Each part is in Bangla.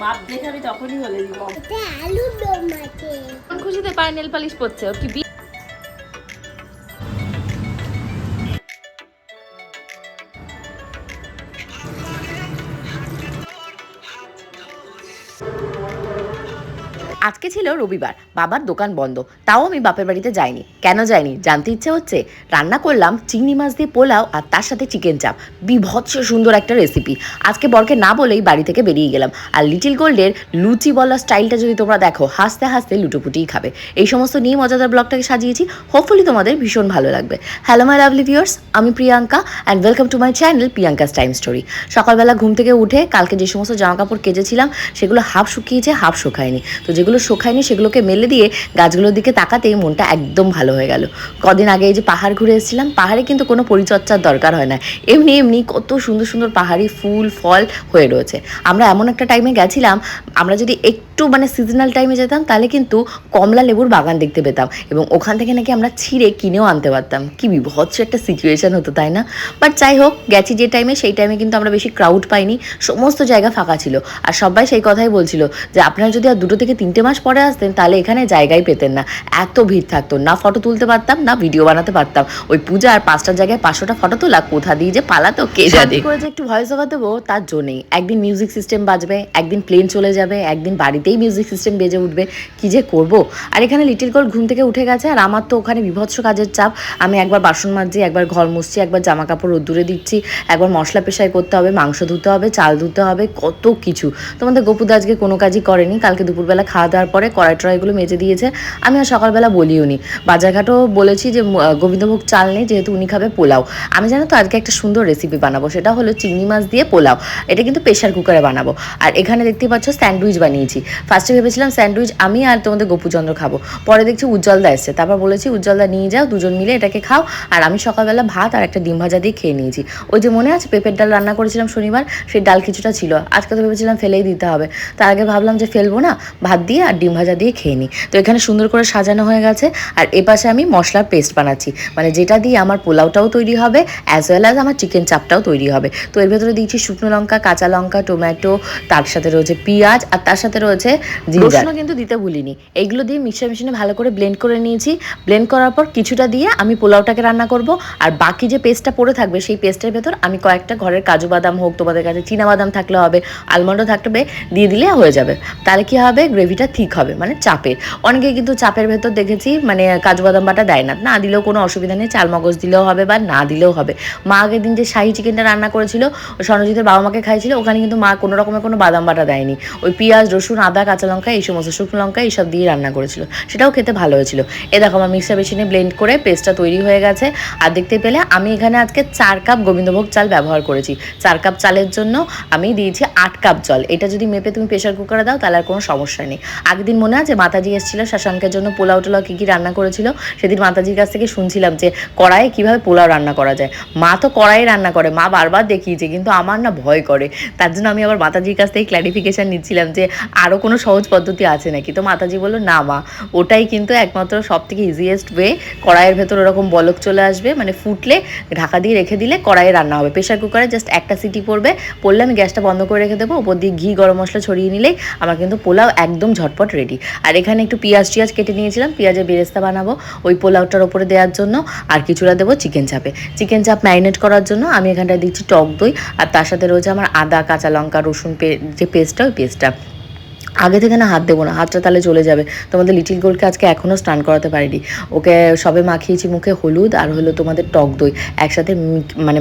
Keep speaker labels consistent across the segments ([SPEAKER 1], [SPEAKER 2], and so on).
[SPEAKER 1] মাপ দেখে আমি তখনই বলে দিব
[SPEAKER 2] এটা আলুর দম আছে।
[SPEAKER 1] খুশিতে পায়ে নেল পালিশ পড়ছে ও কি
[SPEAKER 3] ছিল রবিবার, বাবার দোকান বন্ধ। তাও আমি বাপের বাড়িতে যাইনি। কেন যাইনি? জানতে ইচ্ছে হচ্ছে, রান্না করলাম, চিংড়ি মাছ দিয়ে পোলাও আর তার সাথে চিকেন চাপ বিভৎস সুন্দর একটা রেসিপি আজকে বরকে না বলেই বাড়ি থেকে বেরিয়ে গেলাম। আর লিটিল গোল্ডের লুচি বলা স্টাইলটা যদি তোমরা দেখো, হাসতে হাসতে লুটোপুটিই খাবে। এই সমস্ত নিয়ে মজাদার ব্লগটাকে সাজিয়েছি। হোপফুলি তোমাদের ভীষণ ভালো লাগবে। হ্যালো মাই লাভলি ভিউয়ার্স আমি Priyanka and welcome to my channel Priyanka's time story সকালবেলা ঘুম থেকে উঠে কালকে যে সমস্ত জামা কাপড় কেচেছিলাম, সেগুলো হাফ শুকিয়েছে, হাফ শুকায়নি। তো যেগুলো শুকায়নি সেগুলোকে মেলে দিয়ে গাছগুলোর দিকে তাকাতেই মনটা একদম ভালো হয়ে গেল। কদিন আগে এই যে পাহাড় ঘুরে এসেছিলাম, পাহাড়ে কিন্তু কোনো পরিচর্যার দরকার হয় না। এমনি এমনি কত সুন্দর সুন্দর পাহাড়ি ফুল, ফল হয়ে রয়েছে। আমরা এমন একটা টাইমে গেছিলাম, আমরা যদি একটু মানে সিজনাল টাইমে যেতাম, তাহলে কিন্তু কমলা লেবুর বাগান দেখতে পেতাম এবং ওখান থেকে নাকি আমরা ছিঁড়ে কিনেও আনতে পারতাম। কি বিভৎস একটা সিচুয়েশন হতো, তাই না? বাট যাই হোক, গেছি যে টাইমে সেই টাইমে কিন্তু আমরা বেশি ক্রাউড পাইনি, সমস্ত জায়গা ফাঁকা ছিল। আর সবাই সেই কথাই বলছিল যে, আপনারা যদি আর দুটো থেকে তিনটে মাস পরে আসতেন তাহলে এখানে জায়গাই পেতেন না। এত ভিড় থাকতো। না ফটো তুলতে পারতাম না ভিডিও বানাতে পারতাম। ওই পূজা আর পাঁচটার জায়গায় পাঁচশোটা ফটো তোলা কোথা দিয়ে যে পালাতো কে জানে? করে যে একটু ভয়েস ওভার দেবো তার জন্যই একদিন মিউজিক সিস্টেম বাজবে একদিন প্লেন চলে যাবে একদিন বাড়িতেই মিউজিক সিস্টেম বেজে উঠবে। কি যে করব? আর এখানে লিটিল গোল ঘুম থেকে উঠে গেছে আর আমার তো ওখানে বিভৎস কাজের চাপ। আমি একবার বাসন মাজছি একবার ঘর মুছছি একবার জামা কাপড় রোদ্দুরে দিচ্ছি। একবার মশলা পেশাই করতে হবে মাংস ধুতে হবে চাল ধুতে হবে কত কিছু। তোমাদের গপুদা আজকে কোনো কাজই করেনি কালকে দুপুরবেলা খাওয়া দাওয়ার পরে কড়াই টড়াইগুলো মেজে দিয়েছে। আমি আর সকালবেলা বলিও নি বাজারঘাটও বলেছি যে গোবিন্দভোগ চাল নেই, যেহেতু উনি খাবে পোলাও। আমি জানো তো, আজকে একটা সুন্দর রেসিপি বানাবো। সেটা হলো চিংড়ি মাছ দিয়ে পোলাও। এটা কিন্তু প্রেশার কুকারে বানাবো। আর এখানে দেখতে পাচ্ছ স্যান্ডউইচ বানিয়েছি। ফার্স্টে ভেবেছিলাম স্যান্ডউইচ আমি আর তোমাদের গোপুচন্দ্র খাব। পরে দেখছি উজ্জ্বলদা এসছে। তারপর বলেছি, উজ্জ্বলদা, নিয়ে যাও, দুজন মিলে এটাকে খাও। আর আমি সকালবেলা ভাত আর একটা ডিম ভাজা দিয়ে খেয়ে নিয়েছি। ওই যে মনে আছে, পেঁপের ডাল রান্না করেছিলাম শনিবার, সেই ডাল কিছুটা ছিল। আজকে তো ভেবেছিলাম ফেলেই দিতে হবে। তার আগে ভাবলাম যে ফেলব না, ভাত দিয়ে আর ডিম ভাজা দিয়ে খেয়ে নিই তো এখানে সুন্দর করে সাজানো হয়ে গেছে। আর এপাশে আমি মশলার পেস্ট বানাচ্ছি। মানে যেটা দিয়ে আমার পোলাওটাও তৈরি হবে অ্যাজ ওয়েল অ্যাজ আমার চিকেন চাপটাও তৈরি হবে। তো এর ভেতরে দিয়েছি শুকনো লঙ্কা, কাঁচা লঙ্কা টমেটো তার সাথে রয়েছে পেঁয়াজ, আর তার সাথে রয়েছে জিঞ্জার কিন্তু দিতে ভুলিনি। এইগুলো দিয়ে মিক্সার মেশিনে ভালো করে ব্লেন্ড করে নিয়েছি। ব্লেন্ড করার পর কিছুটা দিয়ে আমি পোলাওটাকে রান্না করব। আর বাকি যে পেস্টটা পড়ে থাকবে, সেই পেস্টের ভেতর আমি কয়েকটা ঘরের কাজু বাদাম হোক, তোমাদের কাছে চীনা বাদাম থাকলে হবে আলমন্ডও থাকবে, দিয়ে দিলে হয়ে যাবে। তাহলে কি হবে? গ্রেভিটা ঠিক হবে মানে চাপের। অনেকে কিন্তু চাপের ভেতর দেখেছি মানে কাজু বাদাম বাটা দেয় না না দিলেও কোনো অসুবিধা নেই, চাল মগজ দিলেও হবে বা না দিলেও হবে। মা আগের দিন যে শাহি চিকেনটা রান্না করেছিল, সনজিতের বাবা মাকে খাইছিল ওখানে কিন্তু মা কোনো রকমের কোনো বাদাম বাটা দেয়নি। ওই পেঁয়াজ, রসুন, আদা, কাঁচা লঙ্কা, এই সমস্ত শুকনো লঙ্কা এইসব দিয়ে রান্না করেছিল। সেটাও খেতে ভালো হয়েছিল। এ দেখো আমার মিক্সার মেশিনে ব্লেন্ড করে পেস্টটা তৈরি হয়ে গেছে, আর দেখতে পেলে আমি এখানে আজকে চার কাপ গোবিন্দভোগ চাল ব্যবহার করেছি। চার কাপ চালের জন্য আমি দিয়েছি আট কাপ জল। এটা যদি মেপে তুমি প্রেশার কুকারে দাও, তাহলে আর কোনো সমস্যা নেই। আগের দিন মনে আছে? মাতাজি এসেছিল শাসানকের জন্য পোলাও টোলাও কী কী রান্না করেছিল? সেদিন মাতাজির কাছ থেকে শুনছিলাম যে কড়াইয়ে কীভাবে পোলাও রান্না করা যায়। মা তো কড়াইয়ে রান্না করে, মা বারবার দেখিয়েছে, কিন্তু আমার না ভয় করে। তার জন্য আমি আবার মাতাজির কাছ থেকে ক্ল্যারিফিকেশান নিচ্ছিলাম যে আরও কোনো সহজ পদ্ধতি আছে নাকি? তো মাতাজি বলল, না মা, ওটাই কিন্তু একমাত্র সব থেকে ইজিয়েস্ট ওয়ে কড়াইয়ের ভেতর ওরকম বলক চলে আসবে মানে ফুটলে ঢাকা দিয়ে রেখে দিলে কড়াইয়ে রান্না হবে। প্রেশার কুকারে জাস্ট একটা সিটি পড়বে, পড়লে আমি গ্যাসটা বন্ধ করে রেখে দেবো, ওপর দিয়ে ঘি, গরম মশলা ছড়িয়ে নিলেই আমার কিন্তু পোলাও একদম ঝটপট রেডি আর এখানে একটু পেঁয়াজ টিয়াজ কেটে নিয়েছিলাম পেঁয়াজের বেরেস্তা বানাবো, ওই পোলাওটার ওপরে দেওয়ার জন্য, আর কিছুটা দেবো চিকেন চাপে চিকেন চাপ ম্যারিনেট করার জন্য আমি এখানটায় দিচ্ছি টক দই, আর তার সাথে রয়েছে আমার আদা, কাঁচা লঙ্কা, রসুন যে পেস্টটা ওই পেস্টটা আগে থেকে না হাত দেবো না, হাতটা তাহলে চলে যাবে। তোমাদের লিটিল গোল্ডকে আজকে এখনও স্নান করাতে পারিনি। ওকে সবে মাখিয়েছি মুখে হলুদ আর হলো তোমাদের টক দই। একসাথে মানে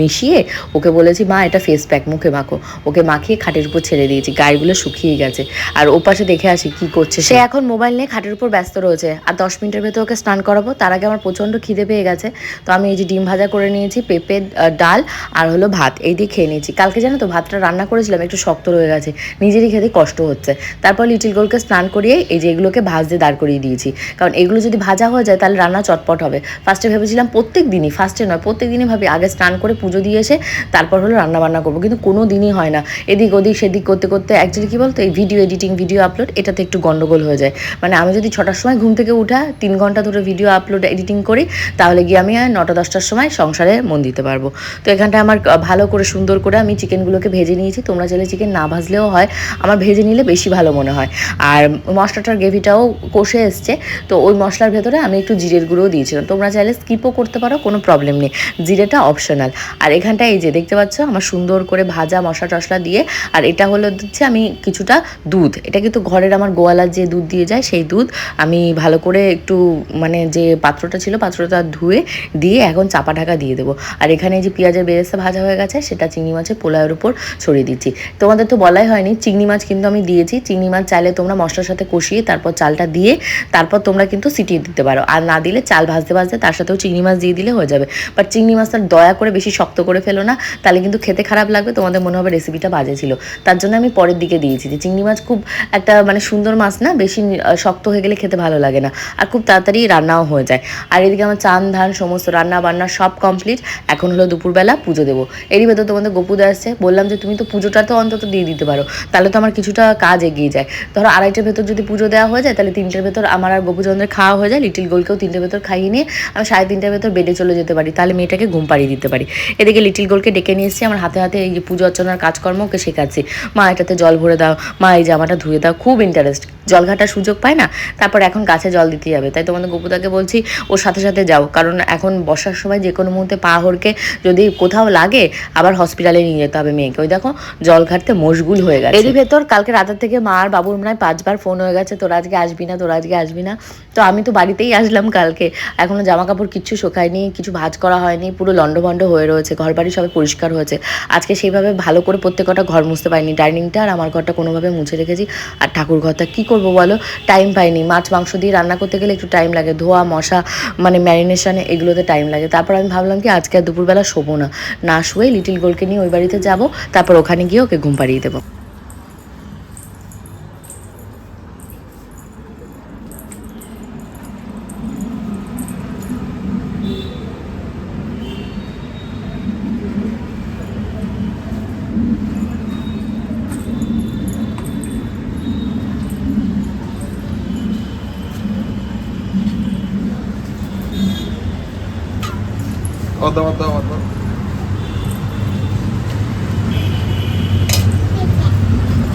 [SPEAKER 3] মিশিয়ে ওকে বলেছি, মা, এটা ফেস প্যাক মুখে মাখো। ওকে মাখিয়ে খাটের উপর ছেড়ে দিয়েছি, গায়েগুলো শুকিয়ে গেছে। আর ও পাশে দেখে আসি কি করছে সে। এখন মোবাইল নিয়ে খাটের উপর ব্যস্ত রয়েছে। আর দশ মিনিটের ভেতর ওকে স্নান করাবো। তার আগে আমার প্রচণ্ড খিদে পেয়ে গেছে। তো আমি এই যে ডিম ভাজা করে নিয়েছি, পেঁপে ডাল আর হলো ভাত। এই দিয়ে খেয়ে নিয়েছি। কালকে জানো তো ভাতটা রান্না করেছিলাম, একটু শক্ত রয়ে গেছে। নিজেরই খেতে কষ্ট হচ্ছে। হচ্ছে। তারপর লিটিল গোলকে স্নান করিয়ে এই যে এগুলোকে ভাজতে দাঁড় করিয়ে দিয়েছি। কারণ এগুলো যদি ভাজা হয়ে যায় তাহলে রান্না চটপট হবে। ফার্স্টে ভেবেছিলাম প্রত্যেক দিনই ফার্স্টে নয়, প্রত্যেক দিনই ভাবি আগে স্নান করে পুজো দিয়ে এসে তারপর হলো রান্না বান্না করব। কিন্তু কোনো দিনই হয় না। এদিক ওদিক, সেদিক করতে করতে অ্যাকচুয়ালি কী বলতো, এই ভিডিও এডিটিং ভিডিও আপলোড এটাতে একটু গন্ডগোল হয়ে যায়। মানে আমি যদি ছটার সময় ঘুম থেকে উঠা, তিন ঘণ্টা ধরে ভিডিও আপলোড এডিটিং করি, তাহলে গিয়ে আমি নটা দশটার সময় সংসারে মন দিতে পারব। তো এখানটা আমার ভালো করে সুন্দর করে আমি চিকেনগুলোকে ভেজে নিয়েছি। তোমরা চাইলে চিকেন না ভাজলেও হয়। আমার ভেজে নিলে বেশি ভালো মনে হয়। আর মশলাটার গ্রেভিটাও কষে এসছে, তো ওই মশলার ভেতরে আমি একটু জিরের গুঁড়োও দিয়েছিলাম। তোমরা চাইলে স্কিপও করতে পারো, কোনো প্রবলেম নেই। জিরেটা অপশনাল আর এখানটা এই যে দেখতে পাচ্ছ, আমার সুন্দর করে ভাজা মশলা টশলা দিয়ে, আর এটা হলো দিচ্ছে আমি কিছুটা দুধ। এটা কিন্তু ঘরের আমার গোয়ালার যে দুধ দিয়ে যায়, সেই দুধ আমি ভালো করে একটু মানে যে পাত্রটা ছিল, পাত্রটা ধুয়ে দিয়ে এখন চাপা ঢাকা দিয়ে দেবো। আর এখানে যে পেঁয়াজের বেরেস্তা ভাজা হয়ে গেছে, সেটা চিংড়ি মাছের পোলাওয়ের উপর ছড়িয়ে দিচ্ছি। তোমাদের তো বলাই হয়নি, চিংড়ি মাছ কিন্তু আমি দিয়েছি, চিংড়ি মাছ চাইলে তোমরা মশলার সাথে কষিয়ে তারপর চালটা দিয়ে তারপর তোমরা কিন্তু সিটিয়ে দিতে পারো। আর না দিলে চাল ভাজতে ভাজতে তার সাথেও চিংড়ি মাছ দিয়ে দিলে হয়ে যাবে। বাট চিংড়ি মাছটা দয়া করে বেশি শক্ত করে ফেলো না, তাহলে কিন্তু খেতে খারাপ লাগবে, তোমাদের মনে হবে রেসিপিটা বাজে ছিল। তার জন্য আমি পরের দিকে দিয়েছি যে চিংড়ি মাছ খুব একটা মানে সুন্দর মাছ না, বেশি শক্ত হয়ে গেলে খেতে ভালো লাগে না। আর খুব তাড়াতাড়ি রান্নাও হয়ে যায়। আর এদিকে আমার চান, ধান, সমস্ত রান্না বান্না সব কমপ্লিট এখন হলো দুপুরবেলা পুজো দেবো। এরই ভেতর তোমাদের গোপুদা আসছে বললাম যে তুমি তো পুজোটা তো অন্তত দিয়ে দিতে পারো। তাহলে তো আমার কিছুটা কাজ এগিয়ে যায়। ধরো আড়াইটার ভেতর যদি পুজো দেওয়া হয়ে যায়, তাহলে তিনটের ভেতর আমার আর গোপুচন্দ্রের খাওয়া হয়ে যায় লিটিল গোলকেও তিনটের ভেতর খাইয়ে নিয়ে আমি সাড়ে তিনটের ভেতর বেডে চলে যেতে পারি। তাহলে মেয়েটাকে ঘুম পাড়িয়ে দিতে পারি। এদিকে লিটিল গোলকে ডেকে নিয়ে এসেছি, আমার হাতে হাতে এই যে পুজো অর্চনার কাজকর্ম ওকে শেখাচ্ছি। মা, এটাতে জল ভরে দাও। মা, এই জামাটা ধুয়ে দাও। খুব ইন্টারেস্ট জল ঘাটার সুযোগ পায় না, তারপর এখন গাছে জল দিতে যাবে তাই তোমাদের গোপুদাকে বলছি, ওর সাথে সাথে যাও। কারণ এখন বর্ষার সময় যে কোনো মুহূর্তে পা হরকে যদি কোথাও লাগে, আবার হসপিটালে নিয়ে যেতে হবে মেয়েকে। ওই দেখো, জল ঘাটতে মশগুল হয়ে গেছে। এরই ভেতর কালকে রাতের থেকে মা আর বাবুর মনে হয় পাঁচবার ফোন হয়ে গেছে, তোরা আজকে আসবি না, তোরা আজকে আসবি না। তো আমি তো বাড়িতেই আসলাম কালকে। এখনও জামা কাপড় কিচ্ছু শোকায়নি, কিছু ভাজ করা হয়নি, পুরো লন্ডভন্ড হয়ে রয়েছে ঘর বাড়ি সবাই পরিষ্কার হয়েছে। আজকে সেইভাবে ভালো করে প্রত্যেকটা ঘর মুছতে পারিনি, ডাইনিংটা আর আমার ঘরটা কোনোভাবে মুছে রেখেছি। আর ঠাকুর ঘরটা কী করব বলো? টাইম পাইনি। মাছ, মাংস দিয়ে রান্না করতে গেলে একটু টাইম লাগে। ধোয়া, মশা মানে ম্যারিনেশনে এগুলোতে টাইম লাগে। তারপর আমি ভাবলাম কি, আজকে আর দুপুরবেলা শোবো না। না শুয়ে লিটিল গোলকে নিয়ে ওই বাড়িতে যাব, তারপর ওখানে গিয়ে ওকে ঘুম পাড়িয়ে দেবো।
[SPEAKER 4] অদ্দাম অদ্দাম অদ্দাম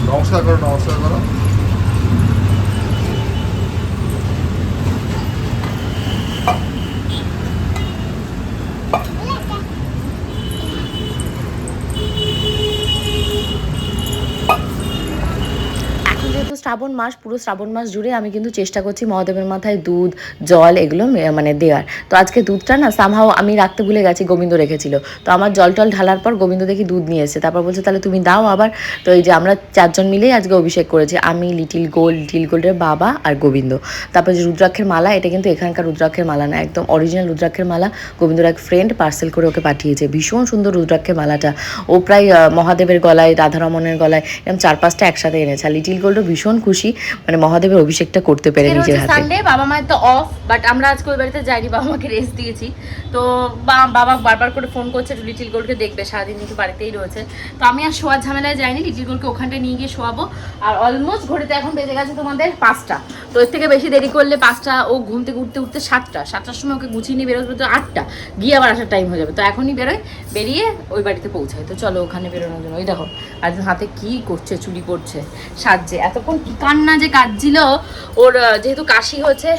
[SPEAKER 4] নমস্কার করো নমস্কার করো।
[SPEAKER 3] শ্রাবণ মাস, পুরো শ্রাবণ মাস জুড়ে আমি কিন্তু চেষ্টা করছি মহাদেবের মাথায় দুধ, জল এগুলো মানে দেওয়ার। তো আজকে দুধটা না সামহাও আমি রাখতে ভুলে গেছি, গোবিন্দ রেখেছিল। তো আমার জল টল ঢালার পর গোবিন্দ দেখি দুধ নিয়ে এসেছে। তারপর বলছে, তাহলে তুমি দাও আবার। তো এই যে আমরা চারজন মিলেই আজকে অভিষেক করেছি। আমি, লিটিল গোল্ড লিটিল গোল্ডের বাবা আর গোবিন্দ। তারপর যে রুদ্রাক্ষের মালা, এটা কিন্তু এখানকার রুদ্রাক্ষের মালা না, একদম অরিজিনাল রুদ্রাক্ষের মালা। গোবিন্দর এক ফ্রেন্ড পার্সেল করে ওকে পাঠিয়েছে। ভীষণ সুন্দর রুদ্রাক্ষের মালাটা। ও প্রায় মহাদেবের গলায়, রাধারমণের গলায় এরকম চার পাঁচটা একসাথে এনেছে। আর লিটিল গোল্ডও ভীষণ খুশি মানে মহাদেবের অভিষেকটা করতে পেরে নিজের হাতে।
[SPEAKER 1] সানডে বাবা মায়ের তো অফ বাট আমরা আজকে ওই বাড়িতে যাইনি বাবা মাকে রেস্ট দিয়েছি। তো বাবা বারবার করে ফোন করছে লিটিল গোলকে দেখবে সারাদিন কিন্তু বাড়িতেই রয়েছে। তো আমি আর শোয়ার ঝামেলায় যাইনি লিটিল গোলকে ওখানটায় নিয়ে গিয়ে শোয়াবো। আর অলমোস্ট ঘড়িতে এখন বেজে গেছে তোমাদের পাঁচটা। তো এর থেকে বেশি দেরি করলে পাঁচটা ও ঘুম থেকে উঠতে উঠতে সাতটা। সাতটার সময় ওকে গুছিয়ে নিয়ে বেরোতে তো আটটা। গিয়ে আবার আসার টাইম হয়ে যাবে। তো এখনই বেরোয় বেরিয়ে ওই বাড়িতে পৌঁছায়। তো চলো ওখানে বেরোনোর জন্য। ওই দেখো একজন হাতে কি করছে চুরি করছে সাজছে। এতক্ষণ কান্না যে কাঁদছিল ওর যেহেতু কাশি হচ্ছে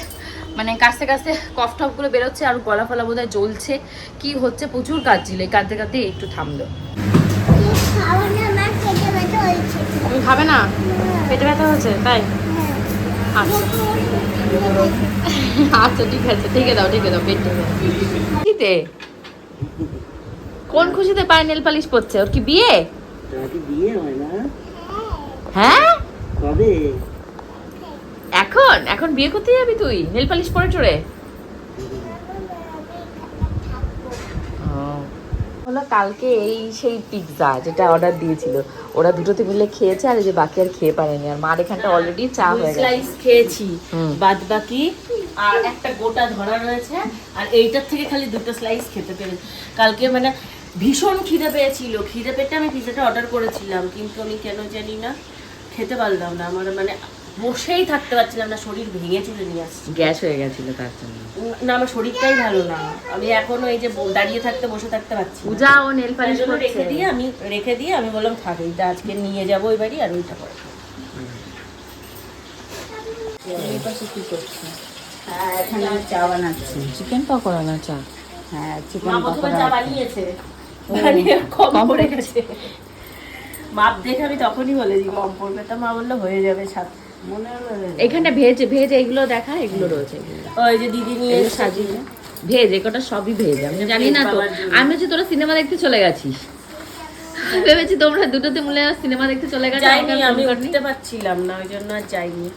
[SPEAKER 1] মানে কাশতে কাশতে কফ টফগুলো বেরোচ্ছে আর গলা ফলা বোধহয় জ্বলছে। কি হচ্ছে? প্রচুর কাঁদছিল এই কাঁদতে কাঁদতে একটু থামলো।
[SPEAKER 2] হয়েছে
[SPEAKER 1] তুমি খাবে না? পেটে ব্যথা হচ্ছে তাই? আচ্ছা। আচ্ছা ঠিক আছে ঠেকে দাও ঠেকে দাও পেট খুশিতে? কোন খুশিতে পায়ে নেল পালিশ পড়ছে ওর কি বিয়ে?
[SPEAKER 5] বিয়ে হয় না?
[SPEAKER 1] হ্যাঁ?
[SPEAKER 5] কবে?
[SPEAKER 1] এখন এখন বিয়ে করতে যাবি তুই? নেল পালিশ পরে টরে
[SPEAKER 3] হলো কালকে এই সেই পিৎজা যেটা অর্ডার দিয়েছিল। ওরা দুটোতে মিলে খেয়েছে আর এই যে বাকি আর খেয়ে পারেনি। আর মার এখানটা অলরেডি চা হয়ে গেছে।
[SPEAKER 1] স্লাইস খেয়েছি। বাদ বাকি আর একটা গোটা ধরা রয়েছে। আর এইটার থেকে খালি দুটো স্লাইস খেতে পেরেছি কালকে মানে ভীষণ খিদে পেয়েছিল। খিদে পেটে আমি পিজাটা অর্ডার করেছিলাম কিন্তু আমি কেন জানি না। খেতে পারলাম না আমার মানে বসেই থাকতে পারছিলাম না শরীর ভেঙে চুরে নিয়ে আসছে।
[SPEAKER 3] গ্যাস হয়ে গেছিল তার জন্য।
[SPEAKER 1] না আমার শরীরটাই ভালো না। আমি এখনও এই যে দাঁড়িয়ে থাকতে বসে থাকতে পারছি।
[SPEAKER 3] পূজা ও নেল পালিশ করছে।
[SPEAKER 1] রেখে দিয়ে আমি রেখে দিয়ে আমি বললাম থাক এইটা আজকে নিয়ে যাব ওই বাড়ি আর ওইটা করে খাব। এই পাশে কি করছে?
[SPEAKER 5] হ্যাঁ এখানে চা বানাচ্ছি।
[SPEAKER 3] চিকেন পকোড়া না চা?
[SPEAKER 5] হ্যাঁ চিকেন পকোড়া
[SPEAKER 1] চা বানিয়েছে। বানিয়ে কম পড়ে গেছে মাপ দেখে আমি তখনই বলেছি কম পড়বে তা। মা বলল হয়ে যাবে সাত
[SPEAKER 3] এখানে ভেজ ভেজ এগুলো দেখা এগুলো রয়েছে।
[SPEAKER 1] ওই যে দিদি নিয়ে
[SPEAKER 3] সাজিয়ে ভেজ এগুলো সবই ভেজ আমি জানি না তো। আমি হচ্ছে তোরা সিনেমা দেখতে চলে গেছিস। ভেবেছি তোমরা দুটোতে মিলে সিনেমা দেখতে চলে গেছো
[SPEAKER 1] যাইনি আমি উঠতে পারছিলাম না ওই জন্য আর যাইনি।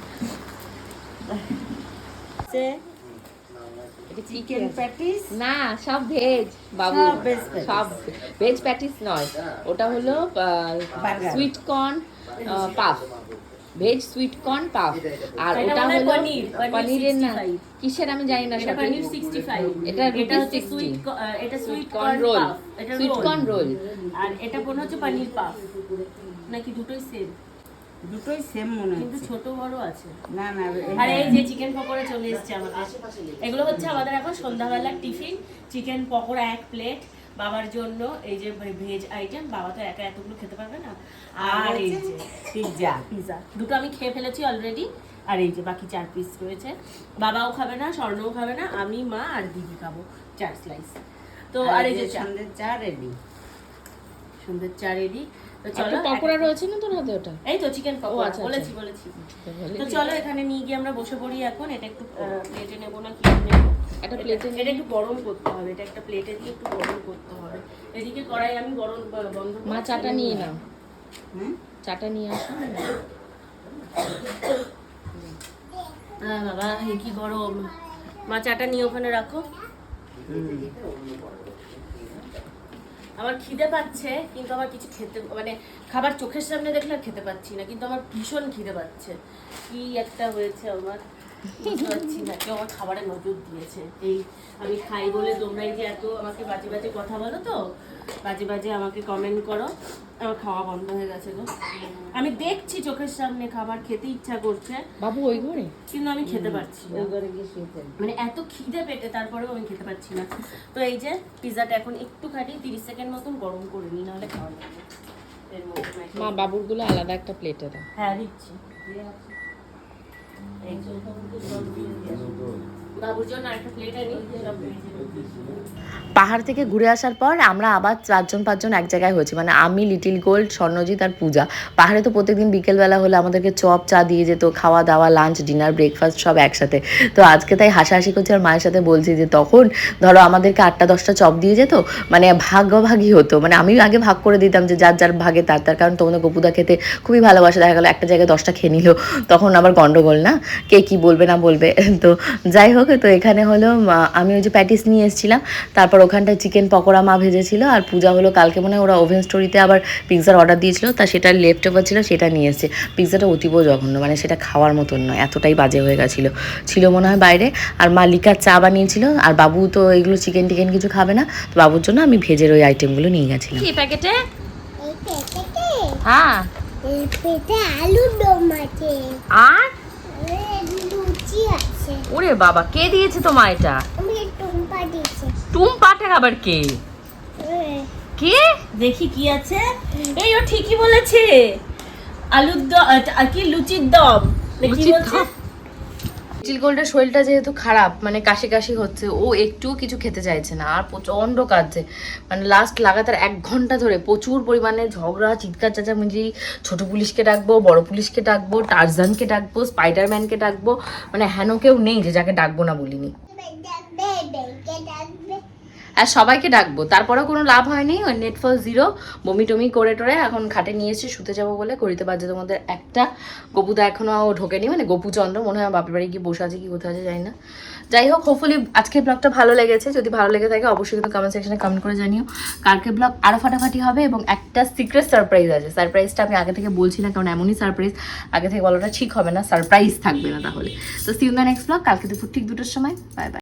[SPEAKER 5] চিকেন প্যাটিস
[SPEAKER 3] না সব ভেজ বাবু।
[SPEAKER 5] সব
[SPEAKER 3] ভেজ প্যাটিস নয়। ওটা হলো। Sweet corn puff veg sweet corn puff আর ওটা হলো
[SPEAKER 1] পনির, পনির
[SPEAKER 3] পনিরের না কিসের আমি জানি না
[SPEAKER 1] এটা
[SPEAKER 3] সঠিক।
[SPEAKER 1] পনির 65
[SPEAKER 3] এটা
[SPEAKER 1] এটা হচ্ছে সুইট এটা sweet
[SPEAKER 3] corn roll sweet corn roll
[SPEAKER 1] আর এটা মনে হচ্ছে পনির পাফ নাকি দুটোই সেম
[SPEAKER 5] দুটোই সেম মনে
[SPEAKER 1] কিন্তু ছোট বড় আছে।
[SPEAKER 5] না না
[SPEAKER 1] আর এই যে চিকেন পকোড়া চলে এসেছে আমাদের। এগুলো হচ্ছে আমাদের এখন সন্ধ্যাবেলার টিফিন। চিকেন পকোড়া এক প্লেট বাবার জন্য এই যে ভেজ আইটেম বাবা তো একা এতগুলো খেতে পারবে না। আর এই যে
[SPEAKER 5] পিৎজা
[SPEAKER 1] পিজা দুটো আমি খেয়ে ফেলেছি অলরেডি আর এই যে বাকি চার পিস রয়েছে। বাবাও খাবে না স্বর্ণও খাবে না আমি মা আর দিদি খাব চার স্লাইস তো আর এই যে
[SPEAKER 5] সন্ধ্যের চা রেডি
[SPEAKER 1] সন্ধ্যের চা রেডি চলো
[SPEAKER 3] পকোড়া রয়েছে না তোর হাতে ওটা?
[SPEAKER 1] এই তো চিকেন পকোড়া
[SPEAKER 3] আচ্ছা, আচ্ছা।
[SPEAKER 1] বলেছি বলেছি। তো চলো এখানে নিয়ে গিয়ে আমরা বসে পড়ি এখন এটা একটু প্লেটে নেব না কি নেব?
[SPEAKER 3] একটা প্লেটে
[SPEAKER 1] এটা একটু গরম করতে হবে এটা একটা প্লেটে দিয়ে একটু গরম করতে হবে। এদিকে কড়াই আমি গরম বন্ধ
[SPEAKER 3] মা চাটা নিয়ে নাও।
[SPEAKER 5] হুম?
[SPEAKER 3] চাটা নিয়ে আসো।
[SPEAKER 1] হ্যাঁ বাবা এই কি গরম। মা চাটা নিয়ে ওখানে রাখো। আমার খিদে পাচ্ছে, কিন্তু আমার কিছু খেতে মানে খাবার চোখের সামনে দেখলে আর খেতে পাচ্ছি না, কিন্তু আমার ভীষণ খিদে পাচ্ছে। কি একটা হয়েছে আমার। পারছি না কেউ আমার খাবারে নজর দিয়েছে। এই আমি খাই বলে তোমরা এই যে এত আমাকে বাজে বাজে কথা বলো তো বাজে বাজে আমাকে কমেন্ট করো। আমার খাওয়া বন্ধ হয়ে গেছে গো। আমি দেখছি চোখের সামনে খাবার খেতে ইচ্ছা করছে।
[SPEAKER 3] বাবু ওই ঘরে?
[SPEAKER 1] কিন্তু আমি খেতে পারছি না।
[SPEAKER 5] ওই ঘরে গিয়ে
[SPEAKER 1] মানে এত খিদে পেটে তারপরেও আমি খেতে পারছি না। তো এই যে পিৎজাটা এখন একটুখানি তিরিশ সেকেন্ড মতন গরম করে নিই নাহলে খাওয়া মধ্যে
[SPEAKER 3] মা বাবুরগুলো আলাদা একটা প্লেটে দাও।
[SPEAKER 1] হ্যাঁ দিচ্ছি। এই যে, বাবুর জন্য একটা প্লেট আনি সব ভেজে নেব।
[SPEAKER 3] পাহাড় থেকে ঘুরে আসার পর আমরা আবার চারজন, পাঁচজন এক জায়গায় হয়েছি। মানে আমি, লিটিল গোল্ড, স্বর্ণজিৎ আর পূজা। পাহাড়ে তো প্রত্যেকদিন বিকেলবেলা হলে আমাদেরকে চপ, চা দিয়ে যেত, খাওয়া দাওয়া লাঞ্চ ডিনার ব্রেকফাস্ট সব একসাথে। তো আজকে তাই হাসাহাসি করছি আর মায়ের সাথে বলছি যে তখন ধরো আমাদেরকে আটটা, দশটা চপ দিয়ে যেত মানে ভাগ্যভাগী হতো। মানে আমি আগে ভাগ করে দিতাম যে যার যার ভাগে তার তার। কারণ তোমাদের গপুদা খেতে খুবই ভালোবাসে। দেখা গেলো একটা জায়গায় দশটা খেয়ে নিল। তখন আবার গন্ডগোল না? কে কি বলবে না বলবে? তো যাই হোক তো এখানে হলো আমি ওই যে প্যাটিস নিয়ে এসেছিলাম। তারপর ওখানটায় চিকেন পকোড়া মা ভেজেছিল আর পূজা হলো কালকে মনে হয় ওরা ওভেন স্টোরিতে আবার পিৎজার অর্ডার দিয়েছিল তা সেটা লেফট ওভার ছিল সেটা নিয়ে এসেছে। পিৎজাটা অতীব জঘন্য মানে সেটা খাওয়ার মতন নয় এতটাই বাজে হয়ে গেছিল। ছিল মনে হয় বাইরে আর মা লিকার চা বানিয়েছিল আর বাবু তো এগুলো চিকেন টিকেন কিছু খাবে না তো বাবুর জন্য আমি ভেজের ওই আইটেমগুলো নিয়ে গেছিলাম।
[SPEAKER 1] প্যাকেটে?
[SPEAKER 2] এই
[SPEAKER 1] হ্যাঁ।
[SPEAKER 2] দম আছে।
[SPEAKER 1] আর?
[SPEAKER 2] লুচি আছে।
[SPEAKER 1] ওরে বাবা কে দিয়েছে তোমার এটা?
[SPEAKER 2] টুম্পা দিচ্ছি
[SPEAKER 1] আবার কে? কে? দেখি কি আছে। এই ও ঠিকই বলেছে। আলুর দম কি? লুচির দম। লুচির বলছে। লিটিল শরীরটা যেহেতু খারাপ মানে কাশি কাশি হচ্ছে, ও একটুও কিছু খেতে চাইছে না, আর প্রচণ্ড কাঁদছে। মানে লাস্ট লাগাতার এক ঘণ্টা ধরে প্রচুর পরিমাণে ঝগড়া, চিৎকার, চেঁচামেচি, ছোট পুলিশকে ডাকবো, বড় পুলিশকে ডাকবো টার্জানকে ডাকবো স্পাইডারম্যানকে ডাকবো মানে হেন কেউ নেই যে যাকে ডাকবো না বলিনি।
[SPEAKER 3] আর সবাইকে ডাকবো। তারপরেও কোনো লাভ হয়নি। ওই নেটফল জিরো বমি টমি করে টোরে এখন খাটে নিয়েছি শুতে যাব বলে করিতে বাজে তোমাদের একটা। গপুদা এখনও ঢোকেনি মানে গপু চন্দ্র মনে হয় বাপের বাড়ি গিয়ে বসে আছে কি কোথায় আছে জানি না। যাই হোক হোপফুলি আজকের ব্লগটা ভালো লেগেছে। যদি ভালো লেগে থাকে অবশ্যই কিন্তু কমেন্ট সেকশনে কমেন্ট করে জানিও। কালকে ব্লগ আরও ফাটাফাটি হবে এবং একটা সিক্রেট সারপ্রাইজ আছে। সারপ্রাইজটা আমি আগে থেকে বলছি না, কারণ এমনই সারপ্রাইজ আগে থেকে বলাটা ঠিক হবে না সারপ্রাইজ থাকবে না তাহলে। তো সিউন দ্য নেক্সট ব্লগ কালকে দুপুর ঠিক দুটোর সময়। Bye bye